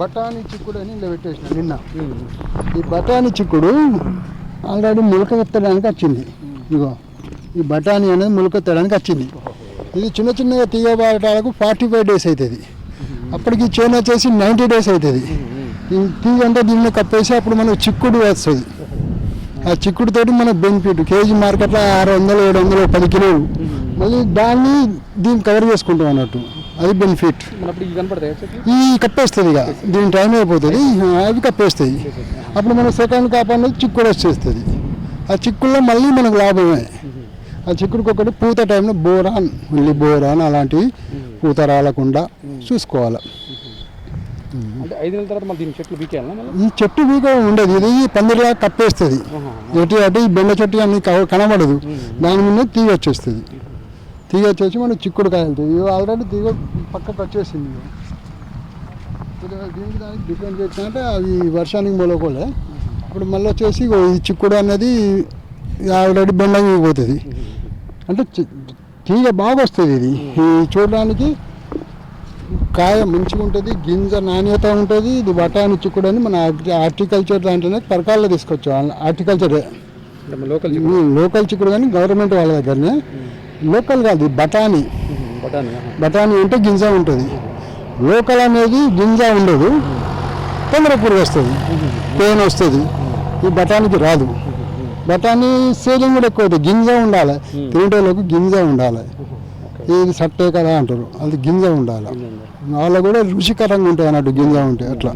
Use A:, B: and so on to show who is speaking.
A: బఠానీ చిక్కుడు అని ఇలా పెట్టేసిన నిన్న. ఈ బఠానీ చిక్కుడు ఆల్రెడీ మొలకెత్తడానికి వచ్చింది. ఇగో ఈ బఠానీ అనేది మొలకెత్తడానికి వచ్చింది. ఇది చిన్న చిన్నగా తీయబడటాలకు ఫార్టీ ఫైవ్ డేస్ అవుతుంది అప్పటికి చేను వచ్చేసి నైంటీ డేస్ అవుతుంది ఈ తీగ అంతా దీన్ని కప్పేసి అప్పుడు మనకు చిక్కుడు వస్తుంది. ఆ చిక్కుడుతోటి మన బెనిఫిట్ కేజీ మార్కెట్లో ఆరు వందలు ఏడు వందలు పది కిలోలు. మళ్ళీ దాన్ని దీన్ని కవర్ చేసుకుంటాం అన్నట్టు. అది బెనిఫిట్ ఈ కప్పేస్తుంది ఇక. దీని టైం అయిపోతుంది. అవి కప్పేస్తాయి. అప్పుడు మన సెకండ్ కాప్ అనేది చిక్కుడు వచ్చేస్తుంది. ఆ చిక్కుల్లో మళ్ళీ మనకు లాభమే. ఆ చిక్కుడుకి ఒకటి పూత టైంలో బోరాన్ ఉల్లి బోరాన్ అలాంటివి పూత రాలకుండా చూసుకోవాలి.
B: మళ్ళీ మళ్ళీ?
A: ఈ చెట్టు మీకు ఉండదు. ఇది పందిరిలా కప్పేస్తుంది. ఎటు అటు ఈ బెండ చెట్టు అన్ని కనబడదు. దాని మీద తీగ వచ్చేస్తుంది. తీగ వచ్చేసి మనకు చిక్కుడు కాయలుతుంది ఇవి ఆల్రెడీ తీగ పక్కకు వచ్చేసింది దీనికి దానికి డిఫరెంట్ ఏంటంటే అవి వర్షానికి మొలకోలే ఇప్పుడు మళ్ళీ వచ్చేసి ఈ చిక్కుడు అనేది ఆల్రెడీ బెండకి పోతుంది. అంటే తీగ బాగా వస్తుంది ఇది. ఈ చూడడానికి కాయ మంచిగా ఉంటుంది గింజ నాణ్యత ఉంటుంది ఇది బఠానీ చిక్కుడు అని మన హార్టికల్చర్ దాంట్లోనే పరకాల్లో తీసుకొచ్చు. హార్టికల్చర్
B: మన లోకల్
A: లోకల్ చిక్కుడు కానీ గవర్నమెంట్ వాళ్ళ దగ్గరనే. లోకల్ కాదు బఠానీ. బఠానీ అంటే గింజ ఉంటుంది. లోకల్ అనేది గింజ ఉండదు. తొందర పురుగు వస్తుంది. పెయిన్ వస్తుంది. ఈ బఠానీకి రాదు. బఠానీ సేలింగ్ కూడా ఎక్కువ అవుతుంది. గింజ ఉండాలి. తినేటోళ్ళకు గింజ ఉండాలి. ఇది సట్టే కదా అంటారు. అది గింజ ఉండాలి. వాళ్ళకు కూడా రుచికరంగా ఉంటుంది అన్నట్టు గింజ ఉంటే అట్లా.